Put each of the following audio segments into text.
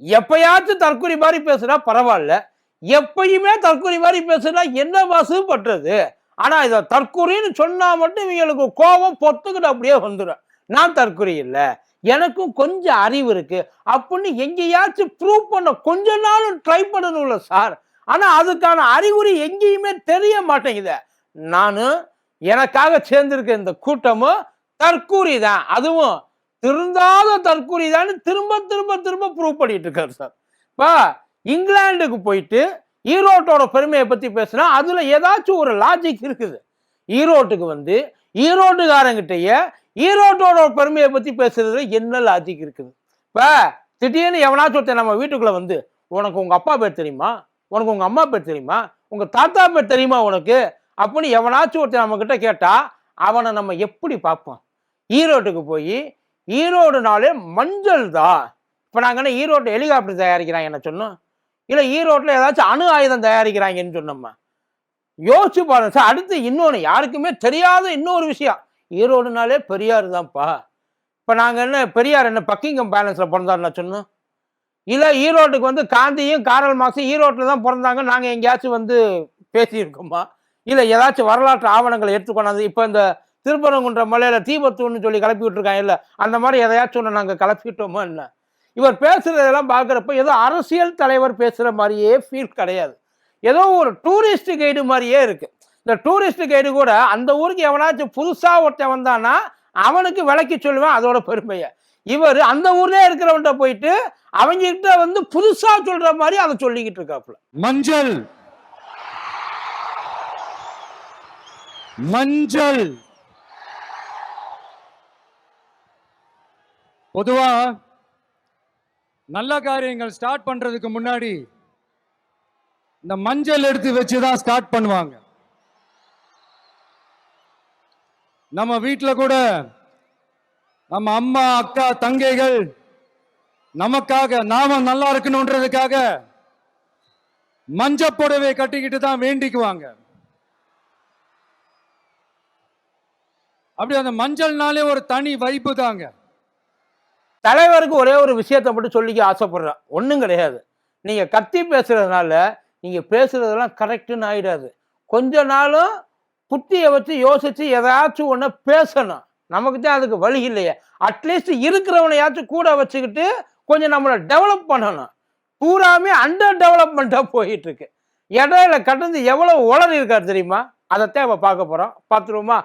எப்பயாச்சும் தற்கொலை மாதிரி பேசுனா பரவாயில்ல. எப்பயுமே தற்கொலை மாதிரி பேசுனா என்ன வாசு பண்றது? ஆனா இதை தற்கொலைன்னு சொன்னா மட்டும் இவங்களுக்கு கோபம் பொத்துக்கிட்டு அப்படியே வந்துடும் நான் தற்கொலை இல்லை. எனக்கும் கொஞ்சம் அறிவு இருக்கு. அப்படின்னு எங்கேயாச்சும் ப்ரூவ் பண்ண கொஞ்ச நாளும் ட்ரை பண்ணணும்ல சார் ஆனா அதுக்கான அறிகுறி எங்கேயுமே தெரிய மாட்டேங்குது. நானும் எனக்காக சேர்ந்திருக்க இந்த கூட்டமும் தற்கூரி தான் அதுவும் திருந்தாத தற்கூரி தான் திரும்ப திரும்ப திரும்ப ப்ரூவ் பண்ணிட்டு இருக்காரு சார். இப்போ இங்கிலாந்துக்கு போயிட்டு ஈரோட்டோட பெருமையை பற்றி பேசுனா அதில் ஏதாச்சும் ஒரு லாஜிக் இருக்குது. ஈரோட்டுக்கு வந்து ஈரோட்டுக்காரங்கிட்டயே ஈரோட்டோட பெருமையை பற்றி பேசுறதுல என்ன லாஜிக் இருக்குது? இப்போ திடீர்னு எவனாச்சும் ஒருத்தன் நம்ம வீட்டுக்குள்ளே வந்து உனக்கு உங்கள் அப்பா பேர் தெரியுமா? உனக்கு உங்கள் அம்மா பேர் தெரியுமா? உங்கள் தாத்தா பேர் தெரியுமா உனக்கு? அப்படின்னு எவனாச்சும் ஒருத்தன் நம்மக்கிட்ட கேட்டால் அவனை நம்ம எப்படி பார்ப்போம்? ஈரோட்டுக்கு போய் ஈரோடுனாலே மஞ்சள் தான் இப்போ நாங்கள் என்ன ஈரோட்டில் ஹெலிகாப்டர் தயாரிக்கிறாங்க என்ன சொன்னோம்? இல்லை ஈரோட்டில் ஏதாச்சும் அணு ஆயுதம் தயாரிக்கிறாங்கன்னு சொன்னோம்மா யோசிச்சு பாருங்க சார் அடுத்து இன்னொன்று யாருக்குமே தெரியாத இன்னொரு விஷயம். ஈரோடுனாலே பெரியார் தான்ப்பா. இப்போ நாங்கள் என்ன பெரியார் என்ன பக்கிங்கம் பேலன்ஸில் பிறந்தாருன்னு சொன்னோம். இல்லை ஈரோட்டுக்கு வந்து காந்தியும் காரல் மார்க்ஸும் ஈரோட்டில் தான் பிறந்தாங்க. நாங்கள் எங்கேயாச்சும் வந்து பேசியிருக்கோமா? இல்லை ஏதாச்சும் வரலாற்று ஆவணங்களை எடுத்துக்கொண்டாந்து இப்போ இந்த திருப்பரங்குன்ற மலையில் தீபத்தூன்னு சொல்லி கிளப்பி விட்டுருக்காங்க இல்லை அந்த மாதிரி எதையாச்சும் ஒன்று நாங்கள் கலப்பிட்டோமோ என்ன? இவர் பேசுகிறதெல்லாம் பார்க்குறப்ப ஏதோ அரசியல் தலைவர் பேசுகிற மாதிரியே ஃபீல் கிடையாது. ஏதோ ஒரு டூரிஸ்ட் கைடு மாதிரியே இருக்குது இந்த டூரிஸ்ட் கைடு கூட அந்த ஊருக்கு எவனாச்சும் புதுசாக ஒருத்தன் வந்தானா அவனுக்கு விளக்கி சொல்லுவேன் அதோட பெருமையை. இவர் அந்த ஊர்லேயே இருக்கிறவன்ட்ட போயிட்டு அவங்ககிட்ட வந்து புதுசாக சொல்கிற மாதிரி அதை சொல்லிக்கிட்டு இருக்காப்புல. மஞ்சள். மஞ்சள். பொதுவா நல்ல காரியங்கள் ஸ்டார்ட் பண்றதுக்கு முன்னாடி இந்த மஞ்சள் எடுத்து வச்சு தான் ஸ்டார்ட் பண்ணுவாங்க. நம்ம வீட்டில் கூட நம்ம அம்மா அக்கா தங்கைகள் நமக்காக நாம நல்லா இருக்கணுன்றதுக்காக மஞ்ச புடவை கட்டிக்கிட்டு தான் வேண்டிக்குவாங்க. அப்படி அந்த மஞ்சள்னாலே ஒரு தனி வைப்பு தாங்க. தலைவருக்கு ஒரே ஒரு விஷயத்தை மட்டும் சொல்லிக்க ஆசைப்படுறேன். ஒன்றும் கிடையாது. நீங்கள் கத்தி பேசுறதுனால நீங்கள் பேசுறதெல்லாம் கரெக்டுன்னு ஆயிடாது. கொஞ்ச நாளும் புத்தியை வச்சு யோசிச்சு எதாச்சும் ஒன்று பேசணும். நமக்கு தான் அதுக்கு வழி இல்லையே. அட்லீஸ்ட் இருக்கிறவனையாச்சும் கூட வச்சுக்கிட்டு கொஞ்சம் நம்மளை டெவலப் பண்ணணும். பூராமே அண்டர் டெவலப்மெண்ட்டாக போயிட்டுருக்கு இடையில கடந்து எவ்வளோ உளறி இருக்காரு தெரியுமா? அதைத்தான் இப்போ பார்க்க போகிறோம் பார்த்துருவோமா?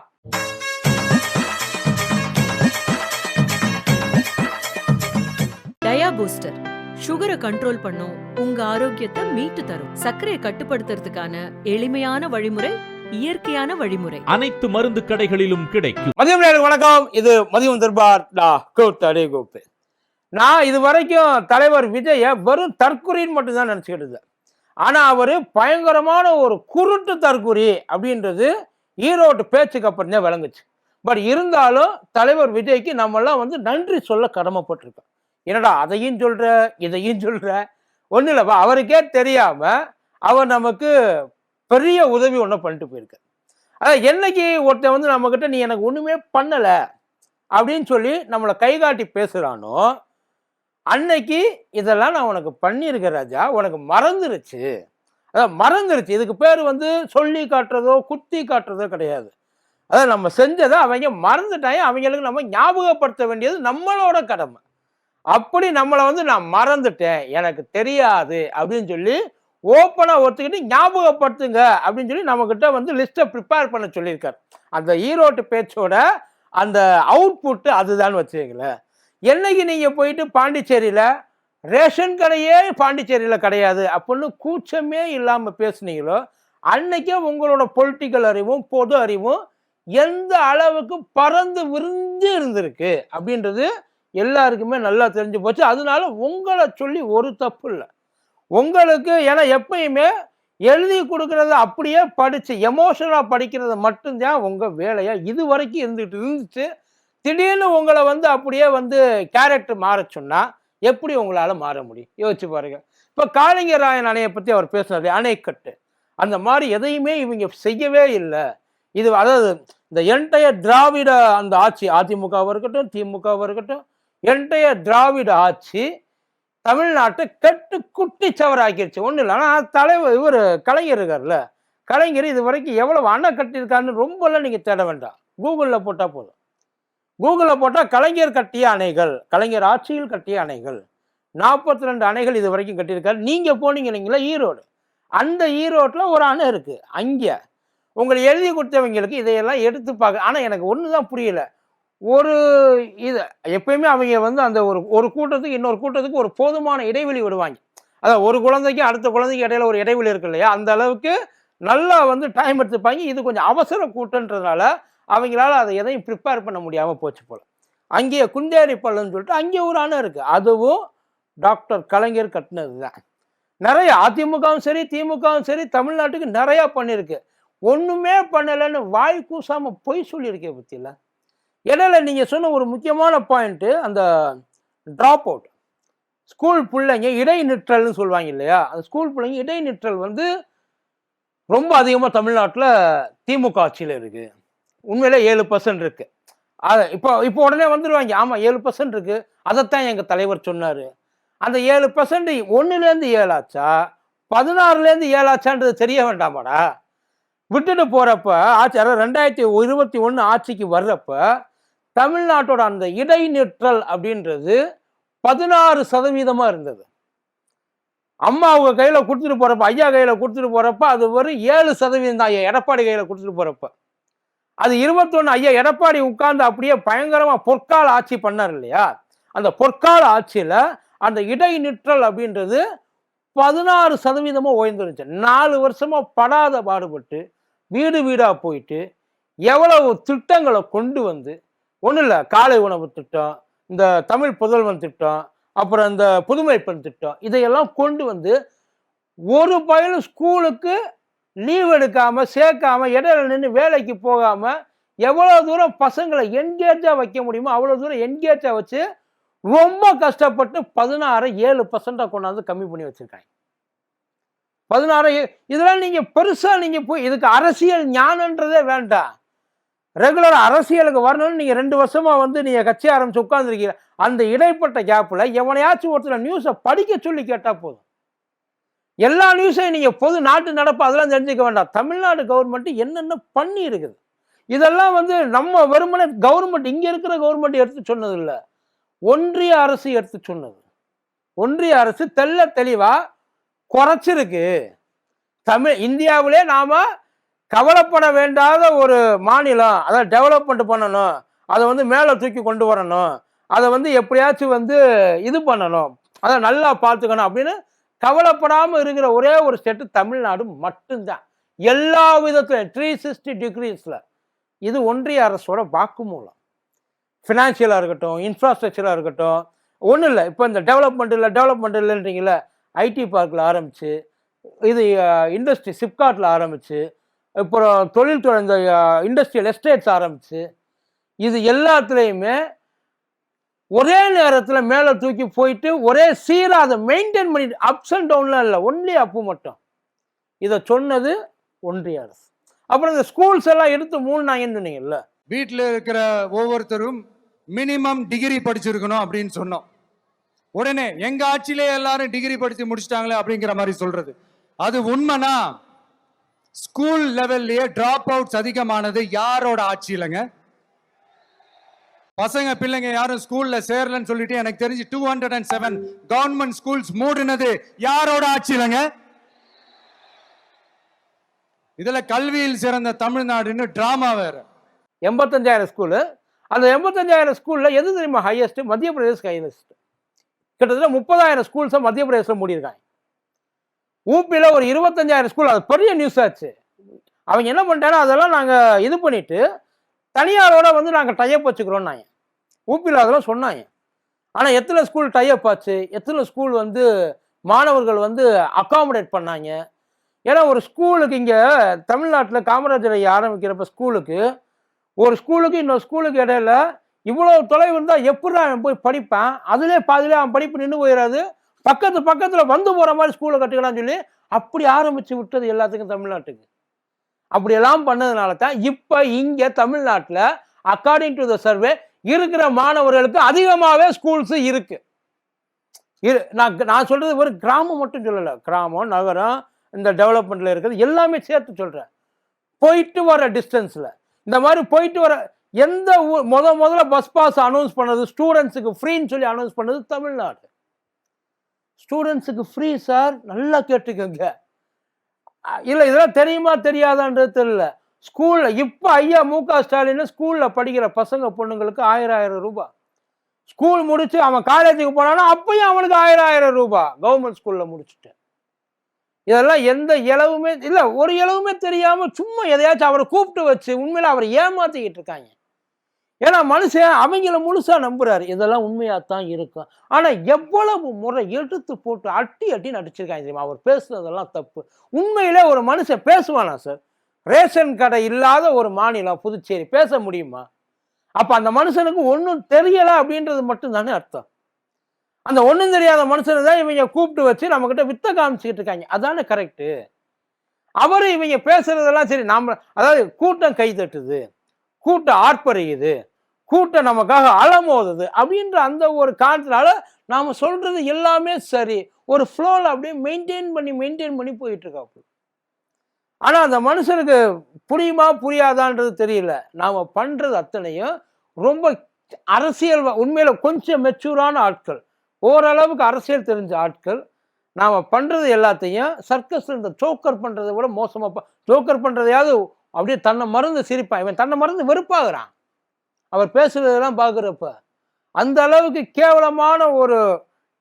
பூஸ்டர் சுகரை கண்ட்ரோல் பண்ணும் உங்க ஆரோக்கியத்தை மீட்டு தரும். சர்க்கரையை கட்டுப்படுத்துறதுக்கான எளிமையான வழிமுறை இயற்கையான வழிமுறை. அனைத்து மருந்து கடைகளிலும் கிடைக்கும். மதியம் வணக்கம். இது மதியம் தர்பார் நான் இது வரைக்கும் தலைவர் விஜய வெறும் தற்குறின்னு மட்டும்தான் நினச்சிக்கிட்டு இருந்தேன். ஆனால் அவர் பயங்கரமான ஒரு குருட்டு தற்குறி அப்படின்றது ஈரோட்டு பேச்சுக்கு அப்புறம் தான் விளங்குச்சு. பட் இருந்தாலும் தலைவர் விஜய்க்கு நம்மெல்லாம் வந்து நன்றி சொல்ல கடமைப்பட்டிருக்கோம். என்னடா அதையும் சொல்ற இதையும் சொல்ற? ஒன்றும் இல்லைப்பா அவருக்கே தெரியாம அவர் நமக்கு பெரிய உதவி ஒன்று பண்ணிட்டு போயிருக்கார் அதான் என்னைக்கு ஒருத்தன் வந்து நம்மக்கிட்ட நீ எனக்கு ஒன்றுமே பண்ணலை அப்படின்னு சொல்லி நம்மளை கைகாட்டி பேசுகிறானோ அன்னைக்கு இதெல்லாம் நான் உனக்கு பண்ணியிருக்கேன் ராஜா உனக்கு மறந்துருச்சு. அதான் மறந்துருச்சு. இதுக்கு பேர் வந்து சொல்லி காட்டுறதோ குத்தி காட்டுறதோ கிடையாது. அதான் நம்ம செஞ்சதை அவங்க மறந்துட்டாயே அவங்களுக்கு நம்ம ஞாபகப்படுத்த வேண்டியது நம்மளோட கடமை. அப்படி நம்மளை வந்து நான் மறந்துட்டேன். எனக்கு தெரியாது அப்படின்னு சொல்லி ஓப்பனாக ஒத்துக்கிட்டு ஞாபகப்படுத்துங்க அப்படின்னு சொல்லி நம்மக்கிட்ட வந்து லிஸ்ட்டை ப்ரிப்பேர் பண்ண சொல்லியிருக்கார். அந்த ஈரோட்டு பேச்சோட அந்த அவுட்புட்டு அதுதான் வச்சுக்கங்களேன். என்னைக்கு நீங்கள் போயிட்டு பாண்டிச்சேரியில் ரேஷன் கடையே பாண்டிச்சேரியில் கிடையாது அப்படின்னு கூச்சமே இல்லாமல் பேசுனீங்களோ அன்னைக்கே உங்களோட பொலிட்டிக்கல் அறிவும் பொது அறிவும் எந்த அளவுக்கு பறந்து விரிஞ்சு இருந்திருக்கு அப்படின்றது எல்லாருக்குமே நல்லா தெரிஞ்சு போச்சு. அதனால உங்களை சொல்லி ஒரு தப்பு இல்லை. உங்களுக்கு ஏன்னா எப்பயுமே எழுதி கொடுக்கறத அப்படியே படித்து எமோஷனாக படிக்கிறது மட்டும்தான் உங்கள் வேலையாக இது வரைக்கும் இருந்துகிட்டு இருந்துச்சு. திடீர்னு உங்களை வந்து அப்படியே வந்து கேரக்டர் மாற சொன்னால் எப்படி உங்களால் மாற முடியும்? யோசிச்சு பாருங்க. இப்போ காளிங்கராயன் அணையை பற்றி அவர் பேசுனது அணைக்கட்டு அந்த மாதிரி எதையுமே இவங்க செய்யவே இல்லை. இது அதாவது இந்த என்டையர் திராவிட அந்த ஆட்சி அதிமுகவாக இருக்கட்டும் திமுகவாக இருக்கட்டும் என்டைய திராவிட ஆட்சி தமிழ்நாட்டை கெட்டு குட்டி சவராக்கிருச்சு. ஒன்றும் இல்லை. ஆனால் தலைவர் இவர் கலைஞர் இருக்கார்ல கலைஞர் இது வரைக்கும் எவ்வளவு அணை கட்டியிருக்காருன்னு ரொம்பலாம் நீங்கள் தேட வேண்டாம். கூகுளில் போட்டால் போதும். கூகுளில் போட்டால் கலைஞர் கட்டிய அணைகள் கலைஞர் ஆட்சியில் கட்டிய அணைகள் நாற்பத்தி ரெண்டு அணைகள் இது வரைக்கும் கட்டியிருக்காரு. நீங்கள் போனீங்க இல்லைங்களா ஈரோடு. அந்த ஈரோட்டில் ஒரு அணை இருக்குது அங்கே. உங்களை எழுதி கொடுத்தவங்களுக்கு இதையெல்லாம் எடுத்து பார்க்க ஆனால் எனக்கு ஒன்று தான் புரியல. ஒரு இது எப்பயுமே அவங்க வந்து அந்த ஒரு ஒரு கூட்டத்துக்கு இன்னொரு கூட்டத்துக்கு ஒரு போதுமான இடைவெளி விடுவாங்க. அதான் ஒரு குழந்தைக்கு அடுத்த குழந்தைக்கு இடையில ஒரு இடைவெளி இருக்கு இல்லையா? அந்த அளவுக்கு நல்லா வந்து டைம் எடுத்துப்பாங்க. இது கொஞ்சம் அவசர கூட்டன்றதுனால அவங்களால அதை எதையும் ப்ரிப்பேர் பண்ண முடியாமல் போச்சு போல. அங்கேயே குந்தேரி பள்ளம்னு சொல்லிட்டு அங்கே ஒரு அணை இருக்குது அதுவும் டாக்டர் கலைஞர் கட்டினது தான். நிறைய அதிமுகவும் சரி திமுகவும் சரி தமிழ்நாட்டுக்கு நிறையா பண்ணியிருக்கு ஒன்றுமே பண்ணலைன்னு வாய் கூசாமல் பொய் சொல்லியிருக்கே பற்றியில் இடையில நீங்கள் சொன்ன ஒரு முக்கியமான பாயிண்ட்டு அந்த ட்ராப் அவுட் ஸ்கூல் பிள்ளைங்க இடைநிற்றல்னு சொல்லுவாங்க இல்லையா? அந்த ஸ்கூல் பிள்ளைங்க இடைநிற்றல் வந்து ரொம்ப அதிகமாக தமிழ்நாட்டில் திமுக ஆட்சியில் இருக்குது உண்மையிலே ஏழு பர்சன்ட் இருக்குது அது இப்போ இப்போ உடனே வந்துடுவாங்க ஆமாம் ஏழு பர்சன்ட் இருக்குது அதைத்தான் எங்கள் தலைவர் சொன்னார். அந்த ஏழு பர்சன்ட் ஒன்றுலேருந்து ஏழாச்சா? பதினாறுலேருந்து ஏழாச்சான்றது தெரிய வேண்டாமாடா. விட்டுட்டு போகிறப்ப ஆட்சி அதாவது ரெண்டாயிரத்தி இருபத்தி ஒன்று ஆட்சிக்கு வர்றப்போ தமிழ்நாட்டோட அந்த இடைநிற்றல் அப்படின்றது பதினாறு சதவீதமாக இருந்தது. அம்மா அவங்க கையில் கொடுத்துட்டு போகிறப்ப ஐயா கையில் கொடுத்துட்டு போகிறப்ப அது வெறும் ஏழு சதவீதம் தான் ஐயா எடப்பாடி கையில் கொடுத்துட்டு போகிறப்ப அது இருபத்தொன்று ஐயா எடப்பாடி உட்கார்ந்து அப்படியே பயங்கரமாக பொற்கால ஆட்சி பண்ணார் இல்லையா? அந்த பொற்கால ஆட்சியில் அந்த இடைநிற்றல் அப்படின்றது பதினாறு சதவீதமாக உயர்ந்துருந்துச்சு நாலு வருஷமாக படாத பாடுபட்டு வீடு வீடாக போயிட்டு எவ்வளவு திட்டங்களை கொண்டு வந்து ஒன்றும் இல்லை. காலை உணவு திட்டம் இந்த தமிழ் புதல்வன் திட்டம் அப்புறம் இந்த புதுமை பெண் திட்டம் இதையெல்லாம் கொண்டு வந்து ஒரு பயலும் ஸ்கூலுக்கு லீவ் எடுக்காமல் சேர்க்காம இடையில நின்று வேலைக்கு போகாமல் எவ்வளோ தூரம் பசங்களை என்கேஜாக வைக்க முடியுமோ அவ்வளோ தூரம் என்கேஜாக வச்சு ரொம்ப கஷ்டப்பட்டு பதினாறு ஏழு பர்சண்டாக கொண்டாந்து கம்மி பண்ணி வச்சுருக்காங்க. பதினாறு இதெல்லாம் நீங்கள் பெருசாக நீங்கள் போய் இதுக்கு அரசியல் ஞானன்றதே வேண்டாம். ரெகுலர் அரசியலுக்கு வரணும்னு நீங்கள் ரெண்டு வருஷமாக வந்து நீங்கள் கட்சி ஆரம்பிச்சு உட்காந்துருக்கீங்க அந்த இடைப்பட்ட கேப்பில் எவனையாச்சும் ஒருத்தர் நியூஸை படிக்க சொல்லி கேட்டால் போதும். எல்லா நியூஸையும் நீங்கள் பொது நாட்டு நடப்பு அதெல்லாம் தெரிஞ்சுக்க வேண்டாம். தமிழ்நாடு கவர்மெண்ட் என்னென்ன பண்ணி இருக்குது இதெல்லாம் வந்து நம்ம வெறுமனே கவர்மெண்ட் இங்கே இருக்கிற கவர்மெண்ட் எடுத்து சொன்னது இல்லை ஒன்றிய அரசு எடுத்து சொன்னது. ஒன்றிய அரசு தெள்ள தெளிவாக குறைச்சிருக்கு. தமிழ் இந்தியாவிலே நாம கவலைப்பட வேண்டாத ஒரு மாநிலம் அதை டெவலப்மெண்ட் பண்ணணும் அதை வந்து மேலே தூக்கி கொண்டு வரணும் அதை வந்து எப்படியாச்சும் வந்து இது பண்ணணும் அதை நல்லா பார்த்துக்கணும் அப்படின்னு கவலைப்படாமல் இருக்கிற ஒரே ஒரு ஸ்டேட்டு தமிழ்நாடு மட்டும்தான். எல்லா விதத்துலையும் த்ரீ சிக்ஸ்டி டிகிரிஸில் இது ஒன்றிய அரசோட வாக்குமூலம். ஃபினான்ஷியலாக இருக்கட்டும் இன்ஃப்ராஸ்ட்ரக்சராக இருக்கட்டும் ஒன்றும் இல்லை. இப்போ இந்த டெவலப்மெண்ட் இல்லை டெவலப்மெண்ட் இல்லைன்றீங்களே ஐடி பார்க்கில் ஆரம்பித்து இது இண்டஸ்ட்ரி சிப்காட்டில் ஆரம்பிச்சு அப்புறம் தொழில்துறை இந்த இண்டஸ்ட்ரியல் எஸ்டேட்ஸ் ஆரம்பிச்சு. இது எல்லாத்துலேயுமே ஒரே நேரத்தில் மேலே தூக்கி போயிட்டு ஒரே சீராக அதை மெயின்டைன் பண்ணிட்டு அப்ஸ் அண்ட் டவுன்லாம் இல்லை ஒன்லி அப்பு மட்டும். இதை சொன்னது ஒன்றிய அரசு. அப்புறம் இந்த ஸ்கூல்ஸ் எல்லாம் எடுத்து மூணுனாங்கன்னு சொன்னீங்கல்ல. வீட்டில் இருக்கிற ஒவ்வொருத்தரும் மினிமம் டிகிரி படிச்சிருக்கணும் அப்படின்னு சொன்னோம். உடனே எங்கள் ஆட்சியிலே எல்லாரும் டிகிரி படித்து முடிச்சிட்டாங்களே அப்படிங்கிற மாதிரி சொல்கிறது அது உண்மைனா ஸ்கூல் லெவல்லையே டிராப் அவுட்ஸ் அதிகமானது யாரோட ஆட்சியிலங்க பசங்க பிள்ளைங்க யாரும் ஸ்கூல்ல சேரலன்னு சொல்லிட்டு எனக்கு தெரிஞ்சு two hundred and seven government schools மூடினது யாரோட ஆட்சியிலங்க இதுல கல்வியில் சிறந்த தமிழ்நாடுன்னு டிராமா வேற. எண்பத்தஞ்சாயிரம் ஸ்கூலு அந்த எண்பத்தஞ்சாயிரம் ஸ்கூலில் எது தெரியுமா ஹையஸ்ட் மத்திய பிரதேஷ் ஹையஸ்ட் கிட்டத்தட்ட முப்பதாயிரம் ஸ்கூல்ஸை மத்திய பிரதேசில் மூடியிருக்காங்க. ஊபியில் ஒரு இருபத்தஞ்சாயிரம் ஸ்கூல் அது பெரிய நியூஸ் ஆச்சு. அவங்க என்ன பண்ணிட்டாங்கன்னா அதெல்லாம் நாங்கள் இது பண்ணிவிட்டு தனியாரோட வந்து நாங்கள் டைப் வச்சுக்கிறோம் நாங்க ஊபியில் அதெல்லாம் சொன்னாங்க. ஆனால் எத்தனை ஸ்கூல் டைப் ஆச்சு? எத்தனை ஸ்கூல் வந்து மாணவர்கள் வந்து அக்காமடேட் பண்ணாங்க? ஏன்னா ஒரு ஸ்கூலுக்கு இங்கே தமிழ்நாட்டில் காமராஜர் ஆரம்பிக்கிறப்ப ஸ்கூலுக்கு ஒரு ஸ்கூலுக்கு இன்னொரு ஸ்கூலுக்கு இடையில இவ்வளோ தொலைவு இருந்தால் எப்படி அவன் போய் படிப்பான்? அதுலேயே பாதிலே அவன் படிப்பு நின்று போயிடாது பக்கத்து பக்கத்தில் வந்து போகிற மாதிரி ஸ்கூலை கட்டுக்கலாம்னு சொல்லி அப்படி ஆரம்பித்து விட்டது எல்லாத்துக்கும் தமிழ்நாட்டுக்கு. அப்படியெல்லாம் பண்ணதுனால தான் இப்போ இங்கே தமிழ்நாட்டில் அக்கார்டிங் டு த சர்வே இருக்கிற மாணவர்களுக்கு அதிகமாகவே ஸ்கூல்ஸு இருக்குது இரு நான் நான் சொல்கிறது ஒரு கிராமம் மட்டும் சொல்லலை. கிராமம் நகரம் இந்த டெவலப்மெண்ட்டில் இருக்கிறது எல்லாமே சேர்த்து சொல்கிறேன் போயிட்டு வர டிஸ்டன்ஸில் இந்த மாதிரி போயிட்டு வர எந்த ஊர் முத முதல்ல பஸ் பாஸ் அனௌன்ஸ் பண்ணது ஸ்டூடெண்ட்ஸுக்கு ஃப்ரீன்னு சொல்லி அனௌன்ஸ் பண்ணது தமிழ்நாடு. ஸ்டூடெண்ட்ஸுக்கு ஃப்ரீ சார் நல்லா கேட்டுக்கோங்க. இல்லை இதெல்லாம் தெரியுமா தெரியாதான்றது தெரியல. ஸ்கூலில் இப்போ ஐயா மு க. ஸ்டாலின் ஸ்கூலில் படிக்கிற பசங்க பொண்ணுங்களுக்கு ஆயிரம் ஆயிரம் ரூபாய் ஸ்கூல் முடித்து அவன் காலேஜுக்கு போனானா அப்பயும் அவனுக்கு ஆயிரம் ஆயிரம் ரூபாய் கவர்மெண்ட் ஸ்கூலில் முடிச்சுட்டு. இதெல்லாம் எந்த இளவுமே இல்லை ஒரு இளவுமே தெரியாமல் சும்மா எதையாச்சும் அவரை கூப்பிட்டு வச்சு உண்மையில் அவரை ஏமாற்றிக்கிட்டு இருக்காங்க. ஏன்னா மனுஷன் அவங்கள முழுசாக நம்புகிறாரு இதெல்லாம் உண்மையாக தான் இருக்கும். ஆனால் எவ்வளவு முறை எடுத்து போட்டு அட்டி அட்டி நடிச்சிருக்காங்க தெரியுமா? அவர் பேசுனதெல்லாம் தப்பு. உண்மையிலே ஒரு மனுஷன் பேசுவானா சார் ரேஷன் கடை இல்லாத ஒரு மாநிலம் புதுச்சேரி. பேச முடியுமா? அப்போ அந்த மனுஷனுக்கு ஒன்றும் தெரியலை அப்படின்றது மட்டும் தானே அர்த்தம். அந்த ஒன்றும் தெரியாத மனுஷனை தான் இவங்க கூப்பிட்டு வச்சு நம்மக்கிட்ட கிட்ட வித்த இருக்காங்க. அதானே கரெக்டு அவர் இவங்க பேசுறதெல்லாம் சரி நாம் அதாவது கூட்டம் கை தட்டுது கூட்டம் ஆர்ப்பரிக்குது கூட்டம் நமக்காக அலமோதுது அப்படின்ற அந்த ஒரு காரணத்தினால நாம் சொல்கிறது எல்லாமே சரி. ஒரு ஃப்ளோவில் அப்படியே மெயின்டைன் பண்ணி மெயின்டைன் பண்ணி போயிட்டுருக்காப்பு ஆனால் அந்த மனுஷனுக்கு புரியுமா புரியாதான்றது தெரியல. நாம பண்ணுறது அத்தனையும் ரொம்ப அரசியல் வ- கொஞ்சம் மெச்சூரான ஆட்கள். ஓரளவுக்கு அரசியல் தெரிஞ்ச ஆட்கள். நாம் பண்ணுறது எல்லாத்தையும் சர்க்கஸில் இந்த ஜோக்கர் பண்ணுறதை விட மோசமாக ஜோக்கர் பண்ணுறதையாவது அப்படியே தன்னை மருந்து சிரிப்பான். இவன் தன்னை மருந்து வெறுப்பாகிறான். அவர் பேசுறதெல்லாம் பார்க்குறப்ப அந்த அளவுக்கு கேவலமான ஒரு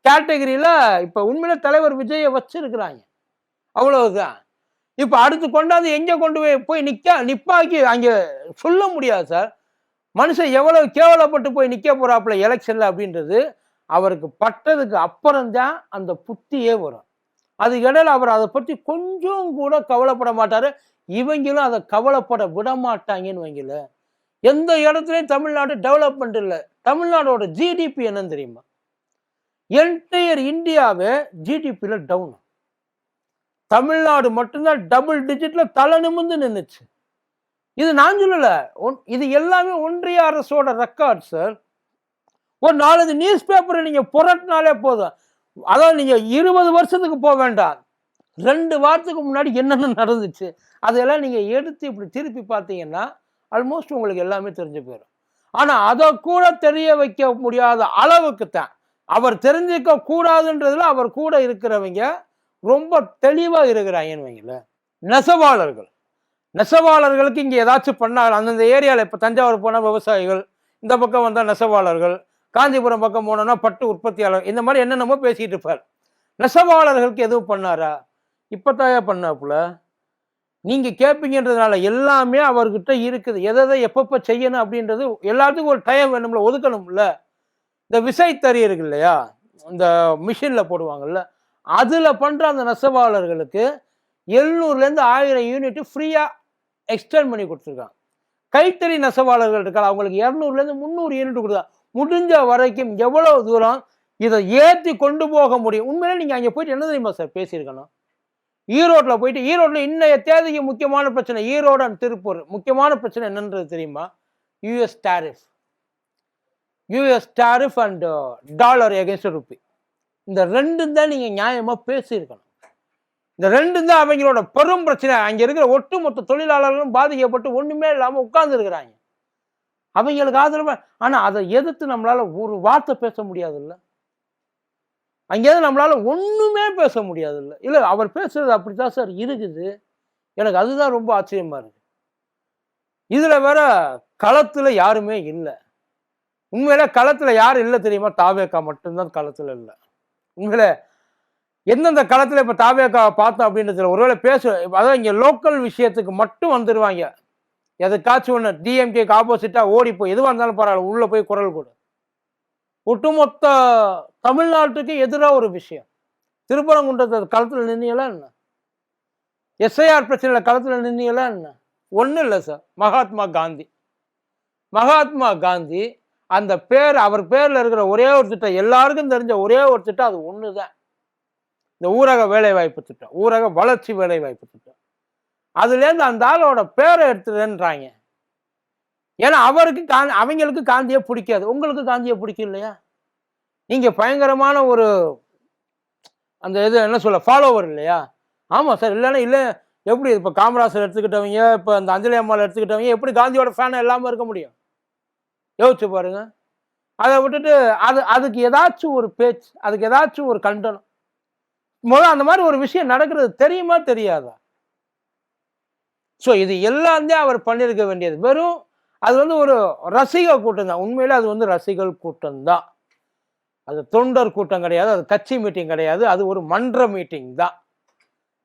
கேட்டகரியில் இப்போ உண்மையில தலைவர் விஜயை வச்சிருக்கிறாங்க. அவ்வளவுதான். இப்போ அடுத்து கொண்டாந்து எங்கே கொண்டு போய் போய் நிற்க நிப்பாக்கி அங்கே சொல்ல முடியாது சார். மனுஷன் எவ்வளவு கேவலப்பட்டு போய் நிற்க போறாப்புல எலெக்ஷனில் அப்படின்றது அவருக்கு பட்டதுக்கு அப்புறம்தான் அந்த புத்தியே வரும். அதுக்கிடையில் இடையில அவர் அதை பற்றி கொஞ்சம் கூட கவலைப்பட மாட்டார். இவங்களும் அதை கவலைப்பட விட மாட்டாங்கன்னு வைங்களேன். எந்த இடத்துலையும் தமிழ்நாடு டெவலப்மெண்ட் இல்லை. தமிழ்நாடோட ஜிடிபி என்னன்னு தெரியுமா? என்டையர் இந்தியாவே ஜிடிபியில் டவுன் தமிழ்நாடு மட்டும்தான் டபுள் டிஜிட்ல தலை நிமிர்ந்து நின்றுச்சு இது நான் சொல்லலை. ஒன்- இது எல்லாமே ஒன்றிய அரசோட ரெக்கார்ட் சார் ஒரு நாலஞ்சு நியூஸ் பேப்பரை நீங்கள் புரட்டினாலே போதும். அதாவது நீங்கள் இருபது வருஷத்துக்கு போக வேண்டாம். ரெண்டு வாரத்துக்கு முன்னாடி என்னென்ன நடந்துச்சு? அதெல்லாம் நீங்கள் எடுத்து இப்படி திருப்பி பார்த்தீங்கன்னா ஆல்மோஸ்ட் உங்களுக்கு எல்லாமே தெரிஞ்சு போயிடும் ஆனால் அதை கூட தெரிய வைக்க முடியாத அளவுக்கு தான். அவர் தெரிஞ்சுக்க கூடாதுன்றதுல அவர் கூட இருக்கிறவங்க ரொம்ப தெளிவாக இருக்கிறாங்கன்னு வைங்களேன் நெசவாளர்கள். நெசவாளர்களுக்கு இங்கே ஏதாச்சும் பண்ணால் அந்தந்த ஏரியாவில் இப்போ தஞ்சாவூர் போனால் விவசாயிகள் இந்த பக்கம் வந்தால் நெசவாளர்கள் காஞ்சிபுரம் பக்கம் போனோன்னா பட்டு உற்பத்தியாளர் இந்த மாதிரி என்னென்னமோ பேசிகிட்டு இருப்பார். நெசவாளர்களுக்கு எதுவும் பண்ணாரா? இப்பத்தாயா பண்ணாப்புல? நீங்கள் கேட்பீங்கன்றதுனால எல்லாமே அவர்கிட்ட இருக்குது. எதை எதை எப்பப்போ செய்யணும் அப்படின்றது எல்லாத்துக்கும் ஒரு டைம் வேணும்ல ஒதுக்கணும்ல. இந்த விசைத்தறி இருக்கு இல்லையா? இந்த மிஷினில் போடுவாங்கல்ல. அதில் பண்ணுற அந்த நெசவாளர்களுக்கு எழுநூறுலேருந்து ஆயிரம் யூனிட் ஃப்ரீயாக எக்ஸ்டெண்ட் பண்ணி கொடுத்துருக்காங்க. கைத்தறி நெசவாளர்கள் இருக்காங்க. அவங்களுக்கு இரநூறுலேருந்து முந்நூறு யூனிட் கொடுத்தா முடிஞ்ச வரைக்கும் எவ்வளோ தூரம் இதை ஏற்றி கொண்டு போக முடியும்? உண்மையிலே நீங்கள் அங்கே போயிட்டு என்ன தெரியுமா சார் பேசியிருக்கணும்? ஈரோட்டில் போயிட்டு ஈரோட்டில் இன்னைய தேதிக்கு முக்கியமான பிரச்சனை ஈரோடு அண்ட் திருப்பூர். முக்கியமான பிரச்சனை என்னன்றது தெரியுமா? US tariff US tariff and dollar against rupee இந்த ரெண்டு தான் நீங்கள் நியாயமாக பேசியிருக்கணும். இந்த ரெண்டு தான் அவங்களோட பெரும் பிரச்சனை. அங்கே இருக்கிற ஒட்டுமொத்த தொழிலாளர்களும் பாதிக்கப்பட்டு ஒன்றுமே இல்லாமல் உட்கார்ந்துருக்கிறாங்க. அவங்களுக்கு ஆதரவு? ஆனால் அதை எதிர்த்து நம்மளால் ஒரு வார்த்தை பேச முடியாதுல்ல. அங்கேயிருந்து நம்மளால ஒன்றுமே பேச முடியாது இல்லை இல்லை அவர் பேசுறது அப்படித்தான் சார் இருக்குது. எனக்கு அதுதான் ரொம்ப ஆச்சரியமாக இருக்கு. இதில் வேற களத்தில் யாருமே இல்லை. உண்மையில களத்தில் யார் இல்லை தெரியுமா? தாவேக்கா மட்டும்தான் களத்தில் இல்லை. உண்மையில எந்தெந்த களத்தில் இப்போ தாவேக்கா பார்த்தோம் அப்படின்றதுல ஒருவேளை பேச அதாவது இங்கே லோக்கல் விஷயத்துக்கு மட்டும் வந்துடுவாங்க எதுக்காச்சும் ஒன்று டிஎம்கேக்கு ஆப்போசிட்டாக ஓடி போய் எதுவாக இருந்தாலும் பரவாயில்ல உள்ளே போய் குரல் கொடு. ஒட்டுமொத்த தமிழ்நாட்டுக்கு எதிராக ஒரு விஷயம். திருப்பரங்குன்றத்தை களத்தில் நின்னீங்களா என்ன? எஸ்ஐஆர் பிரச்சனையில் களத்தில் நின்னீங்களா என்ன? ஒன்றும் இல்லை சார். மகாத்மா காந்தி. மகாத்மா காந்தி அந்த பேர் அவர் பேரில் இருக்கிற ஒரே ஒரு திட்டம் எல்லாருக்கும் தெரிஞ்ச ஒரே ஒரு திட்டம் அது ஒன்று தான் இந்த ஊரக வேலைவாய்ப்பு திட்டம் ஊரக வளர்ச்சி வேலைவாய்ப்பு திட்டம். அதுலேருந்து அந்த ஆளோட பேரை எடுத்துடுன்றாங்க ஏன்னா அவருக்கு கா அவங்களுக்கு காந்தியை பிடிக்காது. உங்களுக்கு காந்தியை பிடிக்கும் இல்லையா? நீங்கள் பயங்கரமான ஒரு அந்த இது என்ன சொல்ல ஃபாலோவர் இல்லையா? ஆமாம் சார் இல்லைன்னா இல்லை எப்படி இப்போ காமராசர் எடுத்துக்கிட்டவங்க இப்போ அந்த அஞ்சலி அம்மாவில் எடுத்துக்கிட்டவங்க எப்படி காந்தியோட ஃபேன் இல்லாமல் இருக்க முடியும்? யோசிச்சு பாருங்க. அதை விட்டுட்டு அது அதுக்கு ஏதாச்சும் ஒரு பேச்சு அதுக்கு ஏதாச்சும் ஒரு கண்டனம். முதல்ல அந்த மாதிரி ஒரு விஷயம் நடக்கிறது தெரியுமா தெரியாதா? ஸோ இது எல்லாம் அவர் பண்ணியிருக்க வேண்டியது. வெறும் அது வந்து ஒரு ரசிக கூட்டம் தான் உண்மையில அது வந்து ரசிகர் கூட்டம் தான் அது தொண்டர் கூட்டம் கிடையாது அது கட்சி மீட்டிங் கிடையாது அது ஒரு மன்ற மீட்டிங் தான்.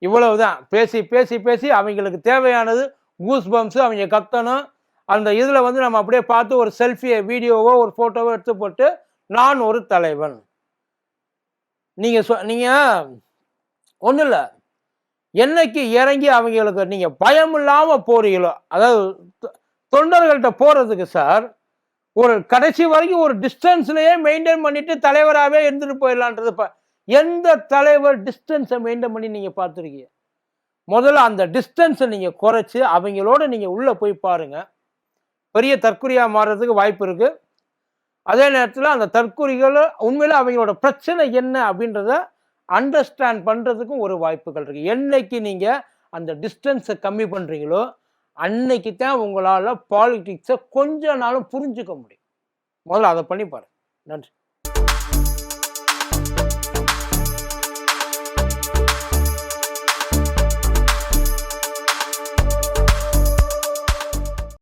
இவ்வளவு தான் பேசி பேசி பேசி அவங்களுக்கு தேவையானது கூஸ் பம்ப்ஸ் அவங்க கத்தணும். அந்த இதில் வந்து நம்ம அப்படியே பார்த்து ஒரு செல்ஃபியை வீடியோவோ ஒரு ஃபோட்டோவோ எடுத்து போட்டு நான் ஒரு தலைவன். நீங்கள் சொ நீங்கள் ஒன்றும் இல்லை. என்னைக்கு இறங்கி அவங்களுக்கு நீங்கள் பயம் இல்லாமல் போறீங்களோ அதாவது தொண்டர்கள்ட்ட போகிறதுக்கு சார் ஒரு கடைசி வரைக்கும் ஒரு டிஸ்டன்ஸ்லேயே மெயின்டைன் பண்ணிட்டு தலைவராகவே இருந்துட்டு போயிடலான்றது இப்போ எந்த தலைவர் டிஸ்டன்ஸை மெயின்டைன் பண்ணி நீங்கள் பார்த்துருக்கீங்க? முதல்ல அந்த டிஸ்டன்ஸை நீங்கள் குறைச்சி அவங்களோட நீங்கள் உள்ளே போய் பாருங்கள் பெரிய தற்கொலையாக மாறுறதுக்கு வாய்ப்பு இருக்குது அதே நேரத்தில் அந்த தற்குறிகள் உண்மையில் அவங்களோட பிரச்சனை என்ன அப்படின்றத அண்டர்ஸ்டாண்ட் பண்ணுறதுக்கும் ஒரு வாய்ப்புகள் இருக்குது என்னைக்கு நீங்கள் அந்த டிஸ்டன்ஸை கம்மி பண்ணுறீங்களோ அன்னைக்கு தான் உங்களால் பாலிட்டிக்ஸை கொஞ்ச நாளும் புரிஞ்சுக்க முடியும். முதல்ல அதை பண்ணி பாருங்கள் நன்றி.